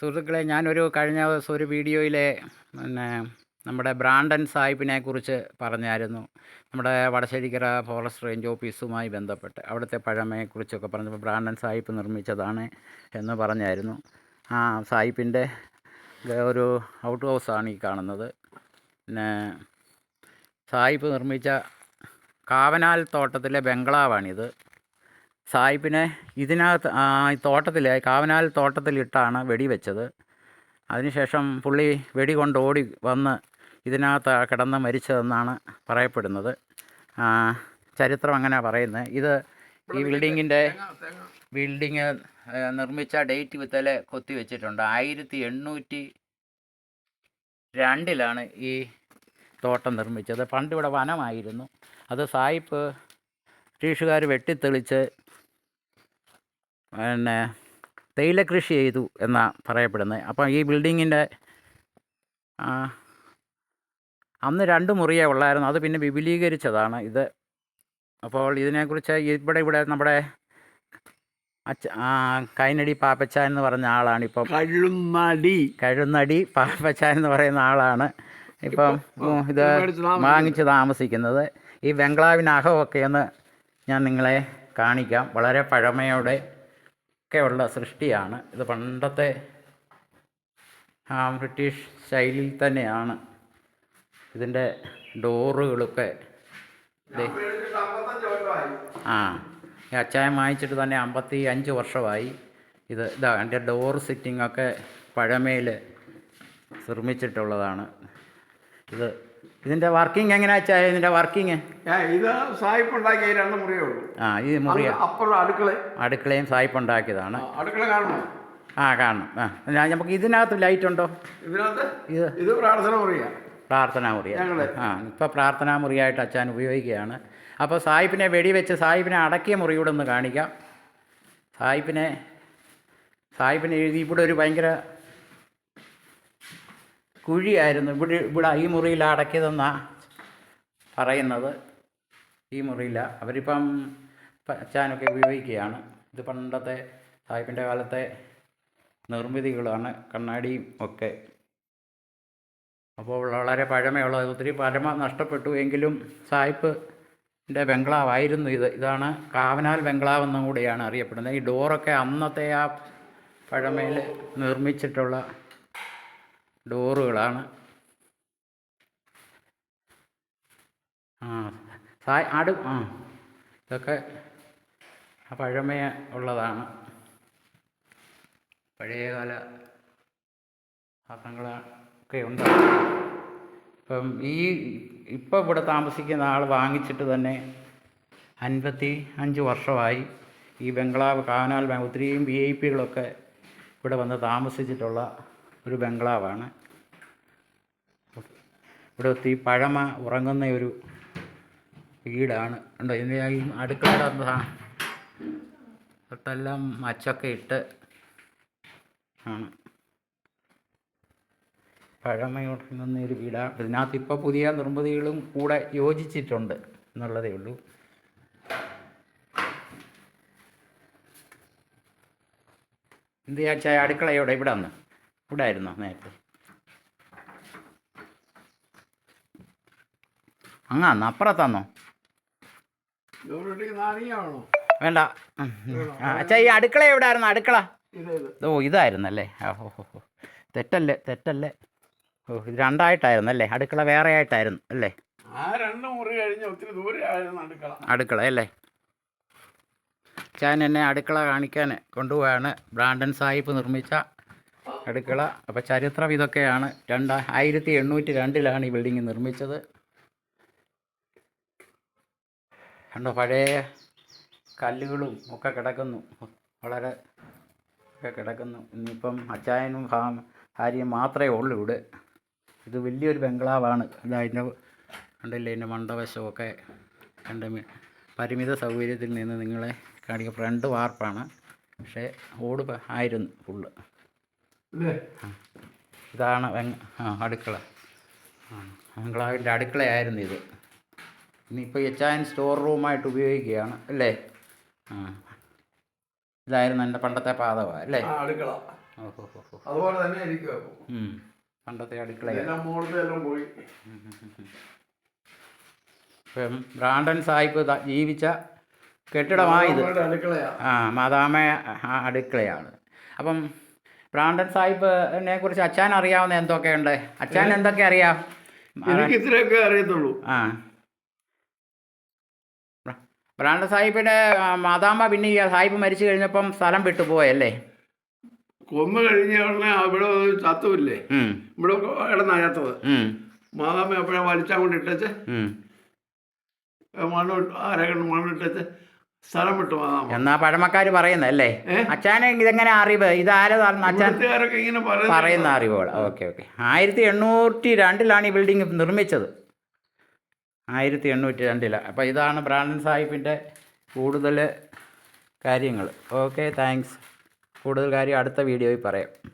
സുഹൃത്തുക്കളെ ഞാനൊരു കഴിഞ്ഞ ദിവസം ഒരു വീഡിയോയിലെ പിന്നെ നമ്മുടെ ബ്രാൻഡൻ സാഹിബിനെ കുറിച്ച് പറഞ്ഞായിരുന്നു. നമ്മുടെ വടശ്ശേരിക്കര ഫോറസ്റ്റ് റേഞ്ച് ഓഫീസുമായി ബന്ധപ്പെട്ട്. അവിടുത്തെ പഴമയെക്കുറിച്ചൊക്കെ പറഞ്ഞപ്പോൾ ബ്രാൻഡൻ സാഹിബ് നിർമ്മിച്ചതാണ് എന്ന് പറഞ്ഞായിരുന്നു. ആ സാഹിബിന്റെ ഒരു ഔട്ട് ഹൗസാണ് ഈ കാണുന്നത്. പിന്നെ സാഹിബ് നിർമ്മിച്ച കാവനാൽ തോട്ടത്തിലെ ബംഗ്ലാവാണിത്. സാഹിബിനെ ഇതിനകത്ത് തോട്ടത്തിൽ കാവനാൽ തോട്ടത്തിലിട്ടാണ് വെടിവെച്ചത്. അതിനുശേഷം പുള്ളി വെടി കൊണ്ട് ഓടി വന്ന് ഇതിനകത്ത് കിടന്ന് മരിച്ചതെന്നാണ് പറയപ്പെടുന്നത്. ചരിത്രം അങ്ങനെ പറയുന്നത്. ഇത് ഈ ബിൽഡിങ്ങിന്റെ ബിൽഡിങ് നിർമ്മിച്ച ഡേറ്റ് വിത്തലെ കൊത്തി വെച്ചിട്ടുണ്ട്. ആയിരത്തി എണ്ണൂറ്റി രണ്ടിലാണ് ഈ തോട്ടം നിർമ്മിച്ചത്. പണ്ടിവിടെ വനമായിരുന്നു. അത് സായിപ്പ് ബ്രിട്ടീഷുകാർ വെട്ടിത്തെളിച്ച് പിന്നെ തേയില കൃഷി ചെയ്തു എന്നാണ് പറയപ്പെടുന്നത് അപ്പം ഈ ബിൽഡിങ്ങിന്റെ അന്ന് രണ്ട് മുറിയേ ഉള്ളായിരുന്നു. അത് പിന്നെ വിപുലീകരിച്ചതാണ് ഇത്. അപ്പോൾ ഇതിനെക്കുറിച്ച് ഇവിടെ ഇവിടെ നമ്മുടെ അച്ഛ കൈനടി പാപ്പച്ച എന്ന് പറഞ്ഞ ആളാണ് ഇപ്പം. കഴുന്നടി. കഴുന്നടി പാപ്പച്ച എന്ന് പറയുന്ന ആളാണ്. ഇപ്പം ഇത്. വാങ്ങിച്ച് താമസിക്കുന്നത്. ഈ ബംഗ്ലാവിനകമൊക്കെ ഒന്ന് ഞാൻ നിങ്ങളെ കാണിക്കാം. വളരെ പഴമയോടെ ഒക്കെ ഉള്ള സൃഷ്ടിയാണ്. ഇത് പണ്ടത്തെ ആ ബ്രിട്ടീഷ് ശൈലിയിൽ തന്നെയാണ്. ഇതിന്റെ ഡോറുകളൊക്കെ ആ ഈ അച്ചായം വാങ്ങിച്ചിട്ട് തന്നെ അമ്പത്തി അഞ്ച് വർഷമായി. ഇത് ഇതാ എന്റെ ഡോർ സിറ്റിംഗ് ഒക്കെ പഴമയിൽ നിർമ്മിച്ചിട്ടുള്ളതാണ്. ഇത് ഇതിന്റെ വർക്കിംഗ് എങ്ങനെയാ അച്ചായ ഇതിന്റെ വർക്കിംഗ്? ഇത് സായിപ്പ് ഉണ്ടാക്കിയ രണ്ട് മുറിയേ ഉള്ളൂ. ആ ഈ മുറിയ. അപ്പുറം അടുക്കള. അടുക്കളയും സായിപ്പ് ഉണ്ടാക്കിയതാണ് അടുക്കള കാണണം ആ കാണണം ആ നമുക്ക് ഇതിനകത്ത് ലൈറ്റ് ഉണ്ടോ? ഇതിനകത്ത്? ഇത്. ഇത് പ്രാർത്ഥന മുറിയ. പ്രാർത്ഥന മുറിയ. ആ ഇപ്പോൾ പ്രാർത്ഥനാ മുറിയായിട്ട് അച്ഛൻ ഉപയോഗിക്കുകയാണ്. അപ്പോൾ സായിപ്പിനെ വെടിവെച്ച് സായിപ്പിനെ അടക്കിയ മുറിയൂടെ ഒന്ന് കാണിക്കാം. സായിപ്പിനെ സായിപ്പിനെ എഴുതി ഇവിടെ ഒരു ഭയങ്കര കുഴിയായിരുന്നു. ഇവിടെ ഇവിടെ ഈ മുറിയിൽ അടക്കിയതെന്നാണ് പറയുന്നത്. ഈ മുറിയിലാണ് അവരിപ്പം പച്ചാനൊക്കെ ഉപയോഗിക്കുകയാണ്. ഇത് പണ്ടത്തെ സാഹിബിന്റെ കാലത്തെ നിർമ്മിതികളാണ് കണ്ണാടിയും ഒക്കെ. അപ്പോൾ വളരെ പഴമയുള്ള ഒത്തിരി പഴമ നഷ്ടപ്പെട്ടു. എങ്കിലും സായിപ്പിന്റെ ബംഗ്ലാവായിരുന്നു ഇത്. ഇതാണ് കാവനാൽ ബംഗ്ലാവ് എന്നും കൂടിയാണ് അറിയപ്പെടുന്നത്. ഈ ഡോറൊക്കെ അന്നത്തെ ആ പഴമയിൽ നിർമ്മിച്ചിട്ടുള്ള ഡോറുകളാണ്. ആ സായ് അടു ആ ഇതൊക്കെ പഴമയ ഉള്ളതാണ്. പഴയകാല പാത്രങ്ങളൊക്കെ ഉണ്ട്. ഇപ്പം ഈ ഇപ്പം ഇവിടെ താമസിക്കുന്ന ആൾ വാങ്ങിച്ചിട്ട് തന്നെ അൻപത്തി അഞ്ച് വർഷമായി ഈ ബംഗ്ലാവ് കാനാൽ ഒത്തിരിയും വി ഐ പികളൊക്കെ ഇവിടെ വന്ന് താമസിച്ചിട്ടുള്ള ഒരു ബംഗ്ലാവാണ്. ഇവിടെ ഒത്തിരി പഴമ ഉറങ്ങുന്ന ഒരു വീടാണ്. കണ്ടോ ഇതിന്റെ ഈ അടുക്കളയുടെ തൊട്ടെല്ലാം മച്ചൊക്കെ ഇട്ട് ആണ്. പഴമയുറങ്ങുന്ന ഒരു വീടാണ് ഇതിനകത്ത് ഇപ്പോൾ പുതിയ നിർമ്മിതികളും കൂടെ യോജിച്ചിട്ടുണ്ട് എന്നുള്ളതേ ഉള്ളൂ. എന്ത് വിചാരിച്ചാൽ അടുക്കളയോടെ ഇവിടെ വന്ന്. ഇവിടെ ആയിരുന്നോ നേരത്തെ? അങ്ങാന്ന് അപ്പുറത്താന്നോ? ഇതോടെ നാരങ്ങയാണോ വേണ്ട. അച്ഛാ ഈ അടുക്കള എവിടെ ആയിരുന്നു അടുക്കള ഓ ഇതായിരുന്നല്ലേ? ഓ. തെറ്റല്ലേ തെറ്റല്ലേ. ഓ ഇത് രണ്ടായിട്ടായിരുന്നു അല്ലേ? അടുക്കള വേറെ ആയിട്ടായിരുന്നു അല്ലേ? അടുക്കള. അല്ലേ? ഞാൻ എന്നെ അടുക്കള കാണിക്കാൻ കൊണ്ടുപോവാണ്. ബ്രാൻഡൻ സാഹിബ് നിർമ്മിച്ച അടുക്കള. അപ്പോൾ ചരിത്രം ഇതൊക്കെയാണ്. രണ്ട് ആയിരത്തി എണ്ണൂറ്റി രണ്ടിലാണ് ഈ ബിൽഡിംഗ് നിർമ്മിച്ചത്. കണ്ടോ പഴയ കല്ലുകളും ഒക്കെ കിടക്കുന്നു. വളരെ ഒക്കെ കിടക്കുന്നു. ഇനിയിപ്പം അച്ചായനും ഭാ- ഭാര്യയും മാത്രമേ ഉള്ളൂ ഇവിടെ. ഇത് വലിയൊരു ബംഗ്ലാവാണ്. ഇതാ അതിന്റെ കണ്ടില്ലേ അതിന്റെ മണ്ടവശമൊക്കെ കണ്ട് പരിമിത സൗകര്യത്തിൽ നിന്ന് നിങ്ങളെ കാണിക്കുക ഫ്രണ്ട് വാർപ്പാണ്. പക്ഷേ ഓട് ആയിരുന്നു ഫുള്ള്. ഇതാണ് ആ അടുക്കള. ആ ബംഗ്ലാവിന്റെ അടുക്കളയായിരുന്നു ഇത്. ഇനിയിപ്പോൾ എച്ചായൻ സ്റ്റോർ റൂമായിട്ട് ഉപയോഗിക്കുകയാണ് അല്ലേ? ആ. ഇതായിരുന്നു എന്റെ പണ്ടത്തെ പാതവ അല്ലേ? അടുക്കള. അതുപോലെ തന്നെ. പണ്ടത്തെ അടുക്കള പോയി. ഇപ്പം ബ്രാണ്ടൻ സാഹിബ് ജീവിച്ച കെട്ടിടമായത് ആ മാതാമ അടുക്കളയാണ്. അപ്പം ബ്രാണ്ടൻ സാഹിബിനെ കുറിച്ച് അച്ഛൻ അറിയാവുന്ന എന്തൊക്കെയുണ്ട്? അച്ഛൻ എന്തൊക്കെ അറിയാം? എനിക്ക് ഇത്രയൊക്കെ അറിയത്തുള്ളൂ. ആ. ബ്ര- സാഹിബിന്റെ മാതാമ്മ പിന്നെ ഈ സാഹിബ് മരിച്ചു കഴിഞ്ഞപ്പം സ്ഥലം വിട്ടുപോയല്ലേ കൊന്നു കഴിഞ്ഞ ഉടനെ അവിടെ ചത്തുമില്ലേ? ഇവിടെ കിടന്നാ മാതാമ്മ എപ്പോഴാ വലിച്ചാൽ കൊണ്ട് ഇട്ടച്ച്. മണ്ണ് ആരെങ്കിലും മണ്ണ് ഇട്ടച്ച്. സ്ഥലം വിട്ടു മാതാമ്മ. എന്നാ പഴമക്കാർ പറയുന്നല്ലേ? അച്ഛനെ ഇതെങ്ങനെ അറിവ്? ഇതാരതാണ് അച്ഛൻ പറയുന്ന അറിവുകൾ ഓക്കെ ഓക്കെ. ആയിരത്തി എണ്ണൂറ്റി രണ്ടിലാണ് ഈ ബിൽഡിംഗ് നിർമ്മിച്ചത്. ആയിരത്തി എണ്ണൂറ്റി രണ്ടിലാണ് അപ്പോൾ ഇതാണ് ബ്രാൻഡൻ സാഹിബിന്റെ കൂടുതൽ കാര്യങ്ങൾ. Okay thanks. കൂടുതൽ കാര്യം അടുത്ത വീഡിയോയിൽ പറയാം.